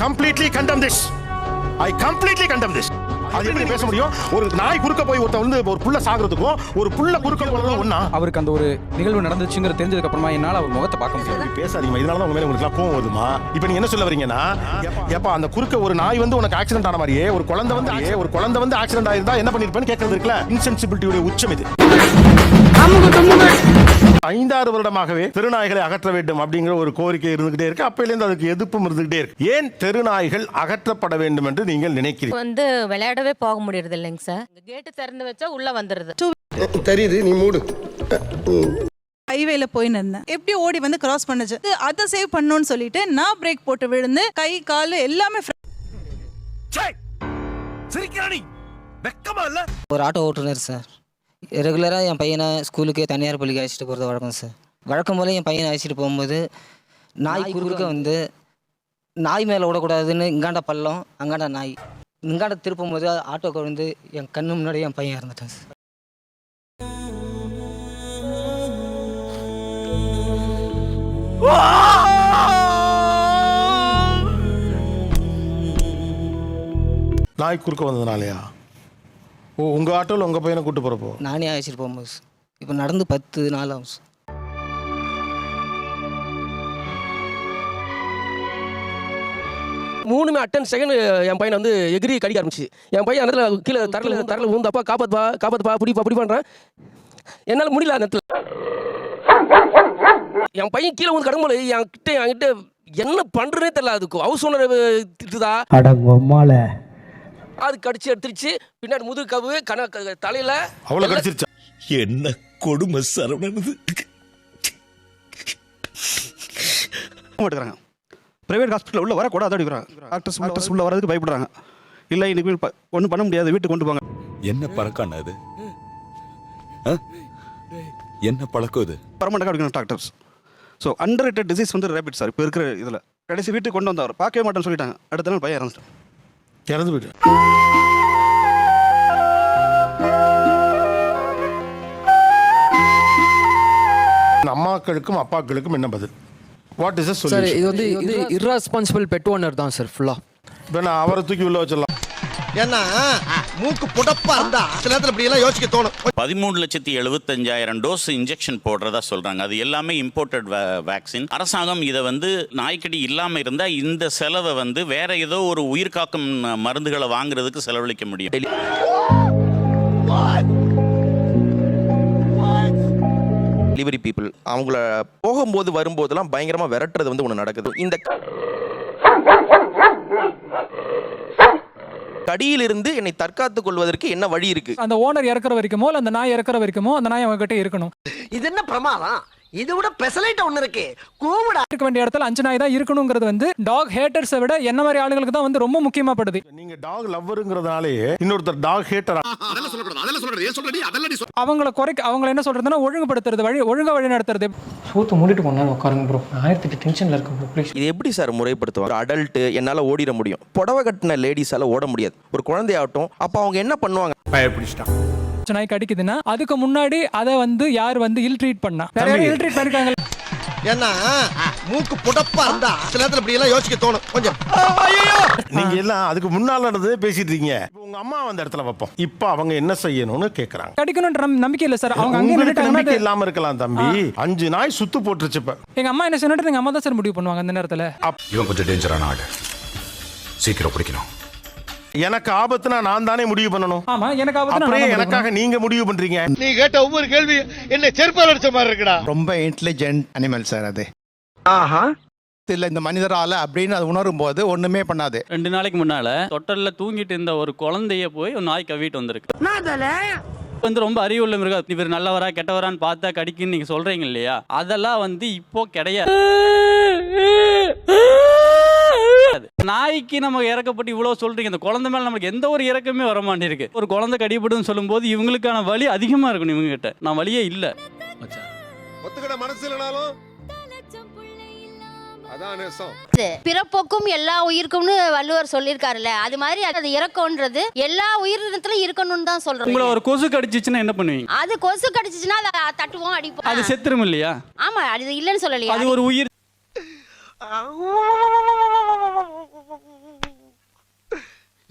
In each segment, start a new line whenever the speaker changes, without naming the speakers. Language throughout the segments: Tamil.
Completely condemn this I completely condemn this அது எப்படி பேச முடியும்? ஒரு நாய் குறுக்க போய் ஒருத்த வந்து ஒரு புள்ள சாகுறதுக்கும் ஒரு புள்ள குறுக்க போறதும் ஒண்ணா?
அவருக்கு அந்த ஒரு நிகழ்வு நடந்துச்சுங்கிற தெரிஞ்சதுக்கு அப்புறமா என்னால் அவர் முகத்தை பார்க்க முடியாது
பேசாதீங்க இதனால தான் உங்க மேல உங்களுக்கு கோவம் வருமா இப்போ நீங்க என்ன சொல்ல வரீங்கன்னா ஏப்பா அந்த குறுக்க ஒரு நாய் வந்து உனக்கு ஆக்சிடென்ட் ஆன மாதிரியே ஒரு குழந்தை வந்து ஒரு குழந்தை வந்து ஆக்சிடென்ட் ஆயிருந்தா என்ன பண்ணிருப்பேன்னு கேட்கறது இருக்குல்ல இன்சென்சிபிலிட்டியுடைய உச்சம் இது. ஐந்தாறு வருடமாகவே தெருநாய்களை அகற்ற வேண்டும் அப்படிங்கிற ஒரு கோரிக்கை இருந்துகிட்டே இருக்கு. அப்பையிலேருந்து அதுக்கு எதிர்ப்பும் இருந்துகிட்டே இருக்கு. ஏன் தெருநாய்கள் அகற்றப்பட வேண்டும் என்று நீங்கள் நினைக்கிறீர்கள்
வந்து விளையாடவே போக முடியறது இல்லைங்க சார் கேட்டு திறந்து வச்சா உள்ள வந்துருது.
தெரியுது நீ மூடு.
ஹைவேல போயின்னு இருந்தேன். எப்படி ஓடி வந்து கிராஸ் பண்ணுச்சு. அதை சேவ் பண்ணணும்னு சொல்லிட்டு நான் பிரேக் போட்டு விழுந்து கை கால் எல்லாமே
சிரிக்கிறானி வெக்கமா இல்ல?
ஒரு ஆட்டோ ஓட்டுநர் சார். ரெகுலராக என் பையனை ஸ்கூலுக்கு தனியார் பள்ளிக்கு அழைச்சிட்டு போகிறது வழக்கம் சார். வழக்கம் போல என் பையனை அழைச்சிட்டு போகும்போது நாய் குறுக்க வந்து நாய் மேலே விடக்கூடாதுன்னு இங்காண்ட பள்ளம் அங்காண்ட நாய். இங்காண்ட திருப்பும் போது ஆட்டோக்கு வந்து என் கண்ணு முன்னாடி என் பையன் இறந்துட்டான் சார்.
நாய் குறுக்க வந்ததுனாலயா? ஓ உங்க ஆட்டோல உங்க பையனை கூட்டு போறப்போ?
நானே அழைச்சிட்டு போகும்போது சார். இப்போ நடந்து பத்து நாள் ஆகும் சார்.
மூணுமே அட்டன் செகண்ட் என் பையனை வந்து எகிரி கடிக்க ஆரம்பிச்சு. என் பையன் அந்த இடத்துல கீழே தரல தரல ஊந்தப்பா காப்பாத்துப்பா காப்பாத்துப்பா பிடிப்பா பிடி பண்ணுறேன் என்னால் முடியல அந்த இடத்துல. என் பையன் கீழே வந்து கடம்பல என் கிட்ட என்கிட்ட என்ன பண்றேனே தெரியல அதுக்கு. ஹவுஸ் ஓனர் திட்டுதா? அது கடிச்சு எடுத்துருச்சு. பின்னாடி முதுகு கவு கண க- தலையில.
அவ்வளவு கடிச்சிருச்சா?
என்ன கொடுமை சரவணனது
மாட்டேங்கிறாங்க பிரைவேட் ஹாஸ்பிட்டல் உள்ள வரக்கூடாது அப்படிங்கிறாங்க. டாக்டர்ஸ் டாக்டர்ஸ் உள்ள வரதுக்கு பயப்படுறாங்க. இல்லை இன்னைக்கு ஒன்றும் பண்ண முடியாது. வீட்டுக்கு கொண்டு போங்க.
என்ன பழக்கம் அது? ஆ? என்ன பழக்கம் இது?
வரமாட்டாங்க அப்படிங்கிற டாக்டர்ஸ் ஸோ அண்டர் டிசீஸ் வந்து ரேபிட் சார் இப்போ இருக்கிற இதில். கடைசி வீட்டுக்கு கொண்டு வந்தவர். பார்க்கவே மாட்டேன்னு சொல்லிட்டாங்க. அடுத்த நாள் பையன் இறந்துட்டான்.
இறந்து போயிட்டு அம்மாக்களுக்கும் அப்பாக்களுக்கும் என்ன பதில்? வாட் இஸ்
சார்
சொல்யூஷன்
இது வந்து இது இர்ரெஸ்பான்சிபிள் பெட் ஓனர் தான் சார் ஃபுல்லா
இப்போ நான் அவரை தூக்கி உள்ள வச்சிடலாம்.
ஏன்னா மூக்கு புடப்பா இருந்தா சில நேரத்துல இப்படி எல்லாம் யோசிக்க தோணும்.
பதிமூணு லட்சத்தி எழுபத்தஞ்சாயிரம் டோஸ் இன்ஜெக்ஷன் போடுறதா சொல்றாங்க. அது எல்லாமே இம்போர்ட்டட் வேக்சின் அரசாங்கம் இதை வந்து நாய்க்கடி இல்லாம இருந்தா இந்த செலவை வந்து வேற ஏதோ ஒரு உயிர் காக்கும் மருந்துகளை வாங்குறதுக்கு செலவழிக்க முடியும்.
டெலிவரி பீப்புள் அவங்கள போகும்போது வரும்போதெல்லாம் பயங்கரமா விரட்டுறது வந்து ஒன்று நடக்குது. இந்த கடியிலிருந்து என்னை தற்காத்துக் கொள்வதற்கு என்ன வழி இருக்கு?
அந்த ஓனர் இறக்குற வரைக்குமோ இல்ல அந்த நாய் இறக்குற வரைக்குமோ அந்த நாய் அவங்க கிட்ட இருக்கணும்.
இது என்ன பிரமாதம்? இதை விட பெசலைட் ஒண்ணு இருக்கு. கூவிடா.
இருக்க வேண்டிய இடத்துல அஞ்சு நாய் தான் இருக்கணுங்கிறது வந்து டாக் ஹேட்டர்ஸை விட என்ன மாதிரி ஆளுங்களுக்கு தான் வந்து ரொம்ப முக்கியமாப்படுது
நீங்க டாக் லவ்வருங்கிறதுனாலே இன்னொருத்தர் டாக் ஹேட்டர்
அவங்கள குறைக்க அவங்கள என்ன சொல்றதுன்னா ஒழுங்குபடுத்துறது வழி ஒழுங்கா வழி நடத்துறது.
சூத்து மூடிட்டு நேரம் உட்காருங்க ப்ரோ ஆயிரத்தி டென்ஷன்ல இருக்கு ப்ரோ ப்ளீஸ்
இது எப்படி சார் முறைப்படுத்துவாங்க? அடல்ட் என்னால ஓடிட முடியும். புடவை கட்டின லேடிஸால ஓட முடியாது. ஒரு குழந்தையாகட்டும் அப்ப அவங்க என்ன பண்ணுவாங்க?
நாய் கடிக்குதுன்னா அதுக்கு முன்னாடி அதை வந்து யார் வந்து இல் ட்ரீட் பண்ணா? இல் ட்ரீட் பண்ணிருக்காங்க
ஏன்னா மூக்கு புடப்பா இருந்தா சில நேரத்துல இப்படி எல்லாம் யோசிக்க தோணும். கொஞ்சம்.
நீங்க எல்லாம் அதுக்கு முன்னால நடந்ததே பேசிட்டு இருக்கீங்க. இப்போ உங்க அம்மா அந்த இடத்துல வைப்போம். இப்போ அவங்க என்ன செய்யணும்னு கேக்குறாங்க.
கடிக்கணும்ன்ற நம்- நம்பிக்கை இல்ல சார். அவங்க அங்கே
நம்பிக்கை இல்லாம இருக்கலாம் தம்பி. அஞ்சு நாய் சுத்து போட்டுருச்சு இப்ப.
எங்க அம்மா என்ன சொன்னிட்டு எங்க அம்மா தான் சார் முடிவு பண்ணுவாங்க அந்த நேரத்துல.
இவன் கொஞ்சம் டேஞ்சரான ஆடு சீக்கிரம் பிடிக்கணும்
எனக்கு ஆபத்துனா நான் தானே முடிவு பண்ணணும்?
ஆமா எனக்கு ஆபத்து நான்
அப்படியே
தான் முடிவு
எனக்காக நீங்க முடிவு பண்றீங்க.
நீ கேட்ட ஒவ்வொரு கேள்வி என்ன செருப்பால் அடிச்ச மாதிரி இருக்குடா.
ரொம்ப இன்டெலிஜென்ட் அனிமல் சார் அது.
ஆஹா.
இல்லை இந்த மனிதரால அப்படின்னு அது உணரும் போது ஒன்றுமே பண்ணாது.
ரெண்டு நாளைக்கு முன்னால தொட்டல்ல தூங்கிட்டு இருந்த ஒரு குழந்தைய போய் ஒரு நாய் கவிட்டு வந்திருக்கு. வந்து ரொம்ப அறிவுள்ள மிருகம். இவர் நல்லவரா கெட்டவரான்னு பார்த்தா கடிக்குன்னு நீங்க சொல்றீங்க இல்லையா? அதெல்லாம் வந்து இப்போ கிடையாது. நாய்க்கு நம்ம இறக்கப்பட்டு இவ்வளவு சொல்றீங்க. இந்த குழந்தை மேல நமக்கு எந்த ஒரு இறக்கமே வர மாட்டேங்குது ஒரு குழந்தை கடிபடுன்னு சொல்லும்போது இவங்களுக்கான வலி அதிகமா இருக்கணும் இவங்க கிட்ட நான் வழியே இல்ல.
ஒத்துக்கிட மனசு இல்லனாலும்
பிறப்போக்கும் எல்லா உயிருக்கும்னு வள்ளுவர் சொல்லியிருக்காருல்ல. அது மாதிரி அது இறக்கம்ன்றது எல்லா உயிரினத்திலும் இருக்கணும்னு தான்
உங்களை
சொல்றோம்
ஒரு கொசு கடிச்சிச்சுன்னா என்ன பண்ணுவீங்க?
அது கொசு கடிச்சிச்சுன்னா அதை தட்டுவோம் அடிப்போம்.
அது செத்துரும் இல்லையா?
ஆமா அது இல்லைன்னு சொல்லலையா?
அது ஒரு உயிர்.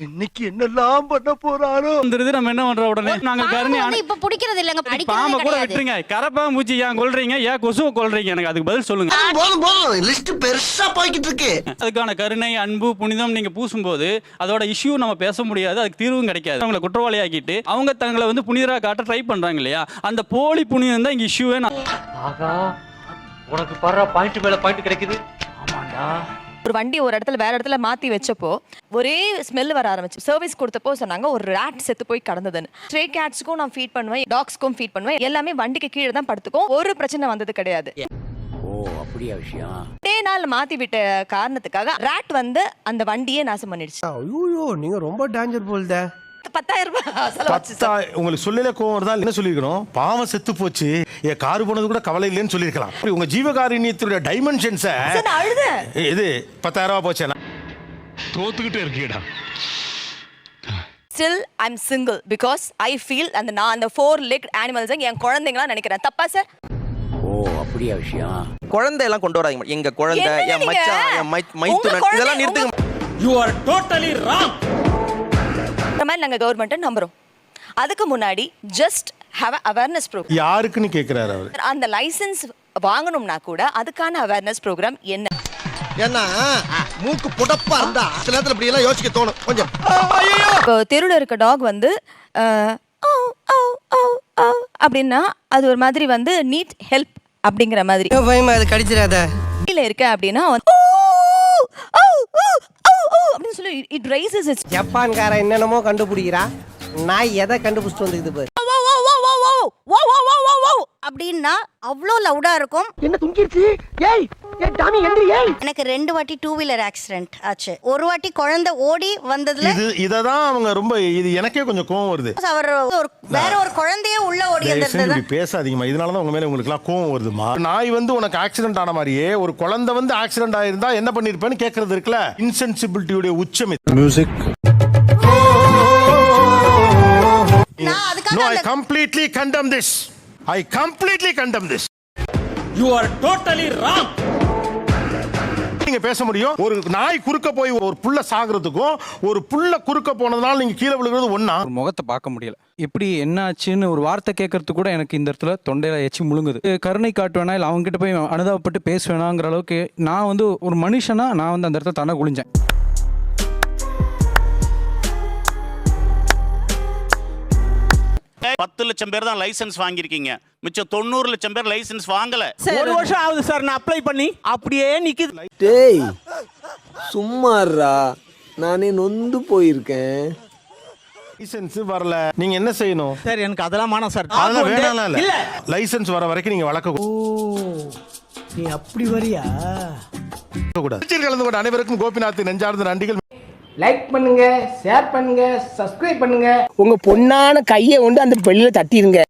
இன்னைக்கு என்னெல்லாம் பண்ண போறாரோ?
வந்துருது நம்ம என்ன பண்றோம் உடனே? நாங்க கருணை
வந்து இப்ப பிடிக்கிறது இல்லைங்க
பாம்பை கூட
கிடையாது.
விட்டுருங்க கரப்பான் பூச்சி ஏன் கொல்றீங்க? ஏன் கொசுவை கொல்றீங்க? எனக்கு அதுக்கு பதில் சொல்லுங்க.
போதும் போதும். லிஸ்ட் பெருசா போய்கிட்டு இருக்கு.
அதுக்கான கருணை அன்பு புனிதம் நீங்க பூசும்போது அதோட இஷ்யூ நம்ம பேச முடியாது. அதுக்கு தீர்வும் கிடைக்காது. அவங்கள குற்றவாளியாக்கிட்டு அவங்க தங்களை வந்து புனிதரா காட்ட ட்ரை பண்றாங்க இல்லையா? அந்த போலி புனிதம் தான் இங்க இஷ்யூவே
ஆகா உனக்கு படுற பாயிண்ட் மேல பாயிண்ட் கிடைக்குது. ஆமாண்டா.
ஒரு வண்டி ஒரு இடத்துல வேற இடத்துல மாத்தி வச்சப்போ ஒரே ஸ்மெல் வர ஆரம்பிச்சு. சர்வீஸ் கொடுத்தப்போ சொன்னாங்க ஒரு ரேட் செத்து போய் கடந்ததுன்னு. ஸ்ட்ரே கேட்ஸ்க்கும் நான் ஃபீட் பண்ணுவேன் டாக்ஸ்க்கும் ஃபீட் பண்ணுவேன். எல்லாமே வண்டிக்கு கீழே தான் படுத்துக்கும். ஒரு பிரச்சனை வந்தது கிடையாது.
ஓ அப்படியா விஷயம்?
ஒரே நாள் மாத்தி விட்ட காரணத்துக்காக ரேட் வந்து அந்த வண்டியே நாசம் பண்ணிடுச்சு.
ஐயோ நீங்க ரொம்ப டேஞ்சர் போல்தே.
பத்தாயிரம் ரூபாய்
உங்களுக்கு சொல்லல கோவம் வருதா என்ன சொல்லிருக்கணும் பாவம் செத்து போச்சு. என் காரு போனது கூட கவலை இல்லைன்னு சொல்லியிருக்கலாம். அப்படி உங்க ஜீவகாருண்யத்துடைய டைமென்ஷன்ஸை இது பத்தாயிரம் ரூபாய் போச்சு.
தோத்துக்கிட்டே இருக்கீடா
still I'm single because I feel அந்த நான் அந்த ஃபோர் லெக் அனிமல்ஸ் என் குழந்தைங்களா நினைக்கிறேன். தப்பா சார்?
ஓ அப்படியா விஷயம்?
குழந்தை எல்லாம் கொண்டு வராங்க. எங்க குழந்தை என்? மச்சான் என் மைத்துனன் இதெல்லாம் நிறுத்துங்க.
யூ ஆர் டோட்டலி ராங்
இந்த மாதிரி நாங்க கவர்மெண்ட்டை நம்புறோம். அதுக்கு முன்னாடி ஜஸ்ட் ஹாவ் அவேர்னஸ் ப்ரோக்ராம்
யாருக்குன்னு கேட்கிறாரு அவர்?
அந்த லைசென்ஸ் வாங்கணும்னா கூட அதுக்கான அவேர்னஸ் ப்ரோக்ராம் என்ன?
ஏன்னா மூக்கு புடப்பா இருந்தா சில நேரத்துல இப்படி எல்லாம் யோசிக்க தோணும். கொஞ்சம்.
இப்போ தெருவில் இருக்க டாக் வந்து அஹ், "ஆவ், ஆவ், ஆவ், ஆவ்" அப்படின்னா அது ஒரு மாதிரி வந்து நீட் ஹெல்ப் அப்படிங்கிற மாதிரி.
பயமா அது கடிச்சிடாத.
கீழே இருக்க அப்படின்னா வந்து, அப்படின்னு சொல்லி இட் ரைசஸ் இட்ஸ்
ஜப்பான்கார என்னென்னமோ கண்டுபிடிக்கிறா நாய் எதை கண்டுபிடிச்சிட்டு வந்துக்குது பாரு
அப்படின்னா அவ்வளோ லவுடா இருக்கும்
என்ன துங்கிருச்சு ஏய்
எனக்கு ரெண்டு வாட்டி டூ வீலர் ஆக்சிடென்ட் ஆச்சு. ஒரு வாட்டி குழந்தை ஓடி வந்ததுல
இது இதை தான் அவங்க ரொம்ப இது எனக்கே கொஞ்சம் கோவம் வருது.
அவர் ஒரு வேற ஒரு குழந்தையே உள்ள ஓடி
தயவு செஞ்சு
வந்திருந்தது.
இப்படி பேசாதீங்கம்மா. இதனால தான் உங்க மேல உங்களுக்குலாம் கோவம் வருதுமா நாய் வந்து உனக்கு ஆக்சிடென்ட் ஆன மாதிரியே ஒரு குழந்தை வந்து ஆக்சிடென்ட் ஆயிருந்தா என்ன பண்ணிருப்பேன்னு கேட்கறது இருக்குல்ல? இன்சென்சிபிலிட்டியுடைய உச்சம் இது. மியூசிக்
நான் அதுக்காக
நோ ஐ
அந்த-
completely condemn this I completely condemn this
you are totally wrong
நீங்க பேச முடியும். ஒரு நாய் குறுக்க போய் ஒரு புள்ள சாகிறதுக்கும் ஒரு புள்ள குறுக்க போனதுனால நீங்க கீழே விழுகிறது ஒண்ணா?
ஒரு முகத்தை பார்க்க முடியல. எப்படி என்ன ஆச்சுன்னு ஒரு வார்த்தை கேட்கறதுக்கு கூட எனக்கு இந்த இடத்துல தொண்டையில எச்சி முழுங்குது. கருணை காட்டுவேனா இல்லை அவங்க கிட்ட போய் அனுதாபப்பட்டு பேசுவேனாங்கிற அளவுக்கு நான் வந்து ஒரு மனுஷனா நான் வந்து அந்த இடத்துல தன குளிஞ்சேன்
பத்து லட்சம் பேர் தான் லைசென்ஸ் வாங்கியிருக்கீங்க. மிச்சம் தொண்ணூறு லட்சம் பேர் லைசென்ஸ் வாங்கல.
ஒரு வருஷம் ஆகுது சார் நான் அப்ளை பண்ணி அப்படியே நிக்குது.
டேய் சும்மாறா நானே நொந்து போயிருக்கேன்.
லைசென்ஸ் வரல. நீங்க என்ன செய்யணும்?
சார் எனக்கு அதெல்லாம் மானம் சார்.
அதெல்லாம் வேணாம் இல்ல. லைசென்ஸ் வர வரைக்கும் நீங்க வளர்க்க
நீ அப்படி வரியா?
கலந்து கொண்ட அனைவருக்கும் கோபிநாத் நெஞ்சார்ந்த நன்றிகள்.
லைக் பண்ணுங்க ஷேர் பண்ணுங்க சப்ஸ்கிரைப் பண்ணுங்க. உங்க பொண்ணான கையை கொண்டு அந்த பெல்லில தட்டிடுங்க